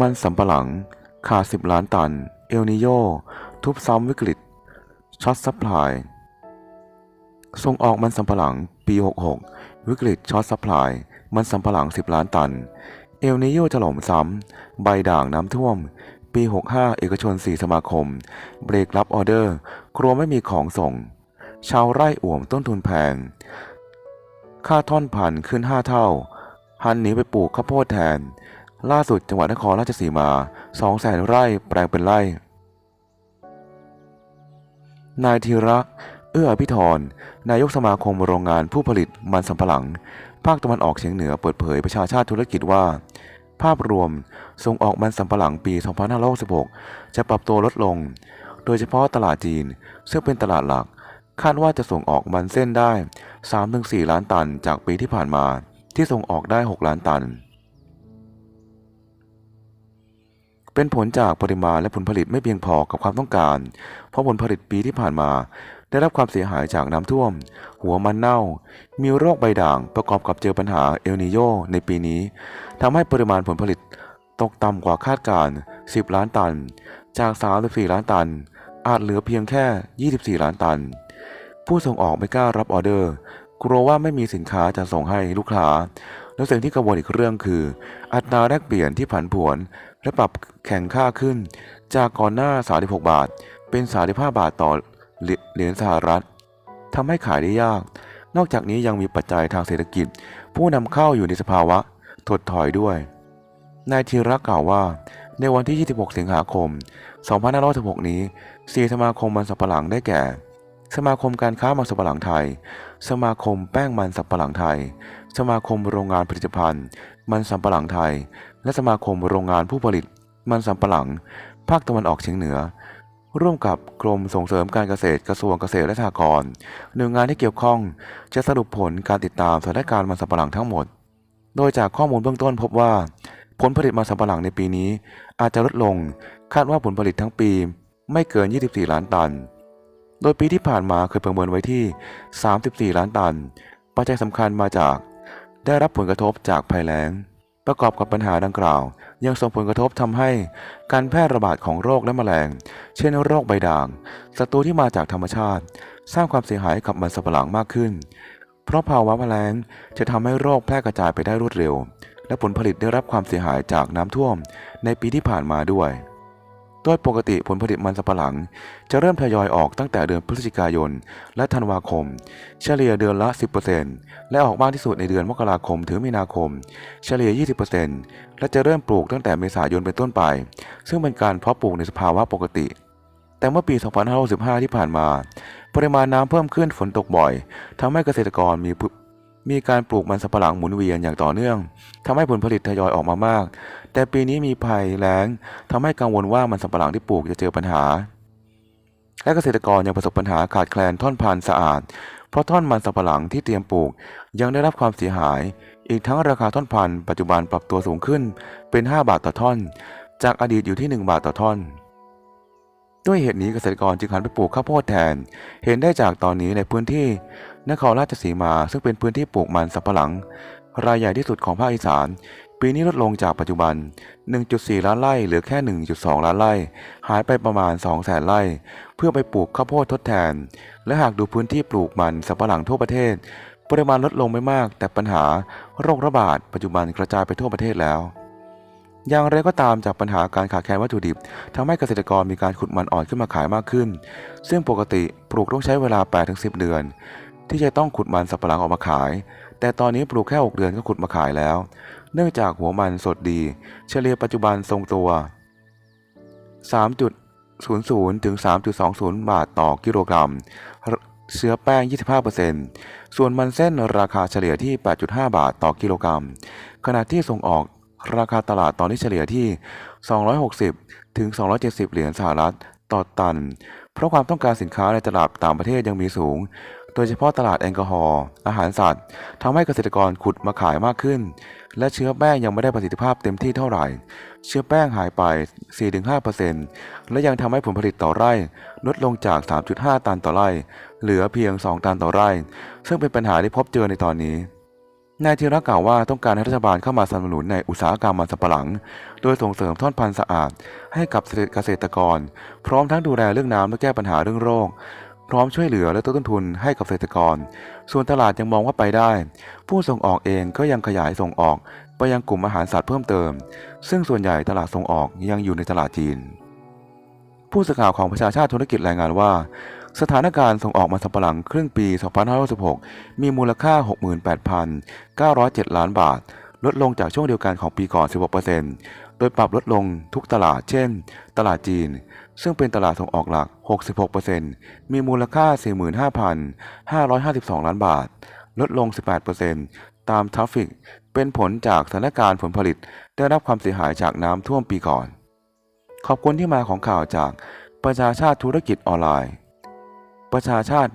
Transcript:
มันสำปะหลัง ขาด 10 ล้านตัน เอลนิโย ทุบซ้ำวิกฤต ช็อตซัพพลาย ส่งออกมันสำปะหลัง ปี 66 วิกฤตช็อตซัพพลาย มันสำปะหลัง 10 ล้านตัน เอลนิโยจะหล่มซ้ำ ใบด่างน้ำท่วม ปี 65 เอกชน 4 สมาคม เบรกรับออเดอร์กลัวไม่มีของส่ง ชาวไร่อ่วมต้นทุนแพง ค่าท่อนพันขึ้น 5 เท่า หันหนีไปปลูกข้าวโพดแทน ล่าสุดจังหวัดนครราชสีมา2แสนไร่แปลงเป็นไร่ นายธีระ เอื้ออภิธรนายกสมาคมโรงงานผู้ผลิตมันสำปะหลัง ภาคตะวันออกเฉียงเหนือเปิดเผยประชาชาติธุรกิจว่า ภาพรวมส่งออกมันสำปะหลังปี 2566 จะปรับตัวลดลง โดยเฉพาะตลาดจีน ซึ่งเป็นตลาดหลัก คาดว่าจะส่งออกมันเส้นได้ 3-4 ล้านตันจากปีที่ผ่านมา ที่ส่งออกได้ 6 ล้านตัน เป็นผลจากปริมาณและผลผลิตไม่เพียงพอกับความต้องการ เพราะผลผลิตปีที่ผ่านมา ได้รับความเสียหายจากน้ำท่วม หัวมันเน่า มีโรคใบด่าง ประกอบกับเจอปัญหาเอลนิโยในปีนี้ทำให้ปริมาณผลผลิตตกต่ำกว่าคาดการณ์10 ล้านตัน จาก 34 ล้านตัน อาจเหลือเพียงแค่ 24 ล้านตัน ผู้ส่งออกไม่กล้ารับออเดอร์ กลัวว่าไม่มีสินค้าจะส่งให้ลูกค้า แล้วสิ่งที่กังวลอีกเรื่องคือ อัตราแลกเปลี่ยนที่ผันผวนและปรับแข่งค่าขึ้น จากก่อนหน้า 36 บาท เป็น 35 บาทต่อเหรียญสหรัฐทำให้ขายได้ยาก นอกจากนี้ยังมีปัจจัยทางเศรษฐกิจ ผู้นำเข้าอยู่ในสภาวะถดถอยด้วย นายธีระกล่าวว่า ในวันที่ 26 สิงหาคม 2566 นี้สีสมาคมมันสำปะหลังได้แก่ สมาคมการค้ามันสำปะหลังไทย สมาคมแป้งมันสำปะหลังไทย สมาคมโรงงานผลิตภัณฑ์ มันสำปะหลังไทย และสมาคมโรงงานผู้ผลิต มันสำปะหลัง ภาคตะวันออกเฉียงเหนือ ร่วมกับกรมส่งเสริมการเกษตรกระทรวงเกษตรและสหกรณ์หน่วยงานที่เกี่ยวข้องจะสรุปผลการติดตามสถานการณ์มันสำปะหลังทั้งหมด โดยจากข้อมูลเบื้องต้นพบว่า ผลผลิตมันสำปะหลังในปีนี้ อาจจะลดลงคาดว่าผลผลิตทั้งปี ไม่เกิน 24 ล้านตัน โดยปีที่ผ่านมาเคยประเมินไว้ที่ 34 ล้านตัน ปัจจัยสำคัญมาจาก ได้รับผลกระทบจากภัยแล้ง ประกอบกับปัญหาดังกล่าว ยังส่งผลกระทบทำให้การแพร่ระบาดของโรคและแมลง เช่นโรคใบด่างศัตรูที่มาจากธรรมชาติ สร้างความเสียหายกับมันสำปะหลังมากขึ้น เพราะภาวะแมลงจะทำให้โรคแพร่กระจายไปได้รวดเร็ว และผลผลิตได้รับความเสียหายจากน้ำท่วม ในปีที่ผ่านมาด้วย ดยปกติผลผลิตมันสำปะหลัง จะเริ่มทยอยออกตั้งแต่เดือนพฤศจิกายน และธันวาคม เฉลี่ยเดือนละ 10%และออกมากที่สุดในเดือนมกราคมถึงมีนาคม เฉลี่ย 20%และจะเริ่มปลูกตั้งแต่เมษายนเป็นต้นไป ซึ่งเป็นการเพาะปลูกในสภาวะปกติ แต่เมื่อปี 2565 ที่ผ่านมา ปริมาณน้ำเพิ่มขึ้นฝนตกบ่อยทำให้เกษตรกรมีพ มีการปลูกมันสำปะหลังหมุนเวียนอย่างต่อเนื่องทำให้ผลผลิตทยอยออกมามาก แต่ปีนี้มีภัยแล้งทำให้กังวลว่ามันสำปะหลังที่ปลูกจะเจอปัญหา และเกษตรกรยังประสบปัญหาขาดแคลนท่อนพันธุ์สะอาด เพราะท่อนมันสำปะหลังที่เตรียมปลูกยังได้รับความเสียหาย อีกทั้งราคาท่อนพันธุ์ปัจจุบันปรับตัวสูงขึ้นเป็น 5 บาทต่อท่อน จากอดีตอยู่ที่ 1 บาทต่อท่อน ด้วยเหตุนี้เกษตรกรจึงหันไปปลูกข้าวโพดแทน เห็นได้จากตอนนี้ในพื้นที่นครราชสีมาซึ่งเป็นพื้นที่ปลูกมันสำปะหลัง รายใหญ่ที่สุดของภาคอีสาน ปีนี้ลดลงจากปัจจุบัน 1.4 ล้านไร่เหลือแค่ 1.2 ล้านไร่ หายไปประมาณ 2 แสนไร่ เพื่อไปปลูกข้าวโพดทดแทน และหากดูพื้นที่ปลูกมันสำปะหลังทั่วประเทศ ปริมาณลดลงไม่มาก แต่ปัญหาโรคระบาดปัจจุบันกระจายไปทั่วประเทศแล้ว อย่างไรก็ตามจากปัญหาการขาดแคลนวัตถุดิบทำให้เกษตรกรมีการขุดมันอ่อนขึ้นมาขายมากขึ้น ซึ่งปกติปลูกต้องใช้เวลา 8-10 เดือน ที่จะต้องขุดมันสับปะหลังออกมาขาย แต่ตอนนี้ปลูกแค่ 6 เดือนก็ขุดมาขายแล้ว เนื่องจากหัวมันสดดี เฉลี่ยปัจจุบันทรงตัว 3.00 ถึง 3.20 บาทต่อกิโลกรัมเชื้อแป้ง 25%ส่วนมันเส้นราคาเฉลี่ยที่ 8.5 บาทต่อกิโลกรัม ขณะที่ส่งออก ราคาตลาดตอนนี้เฉลี่ยที่ 260 ถึง 270 เหรียญสหรัฐต่อตัน เพราะความต้องการสินค้าในตลาดต่างประเทศยังมีสูง โดยเฉพาะตลาดแอลกอฮอล์ อาหารสัตว์ทำให้เกษตรกรขุดมาขายมากขึ้น และเชื้อแป้งยังไม่ได้ประสิทธิภาพเต็มที่เท่าไหร่ เชื้อแป้งหายไป 4-5%และยังทำให้ผลผลิตต่อไร่ ลดลงจาก 3.5 ตันต่อไร่ เหลือเพียง 2 ตันต่อไร่ ซึ่งเป็นปัญหาที่พบเจอในตอนนี้ นายธีระกล่าวว่าต้องการให้รัฐบาลเข้ามาสนับสนุนในอุตสาหกรรมมันสำปะหลัง โดยส่งเสริมท่อนพันธุ์สะอาด ให้กับเกษตรกร พร้อมทั้งดูแลเรื่องน้ำและแก้ปัญหาเรื่องโรค พร้อมช่วยเหลือและต้นทุนให้กับเกษตรกร ส่วนตลาดยังมองว่าไปได้ ผู้ส่งออกเองก็ยังขยายส่งออกไปยังกลุ่มอาหารสัตว์เพิ่มเติม ซึ่งส่วนใหญ่ตลาดส่งออกยังอยู่ในตลาดจีน ผู้สื่อข่าวของประชาชาติธุรกิจรายงานว่า สถานการณ์ส่งออกมันสำปะหลังครึ่งปี 2566 มีมูลค่า 68,907 ล้านบาท ลดลงจากช่วงเดียวกันของปีก่อน 16%โดยปรับลดลงทุกตลาด เช่น ตลาดจีน ซึ่งเป็นตลาดส่งออกหลัก 66%มีมูลค่า 45,552 ล้านบาท ลดลง 18%ตามทราฟิก เป็นผลจากสถานการณ์ผลผลิต ได้รับความเสียหายจากน้ำท่วมปีก่อน ขอบคุณที่มาของข่าวจากประชาชาติธุรกิจออนไลน์ ประชาชาติ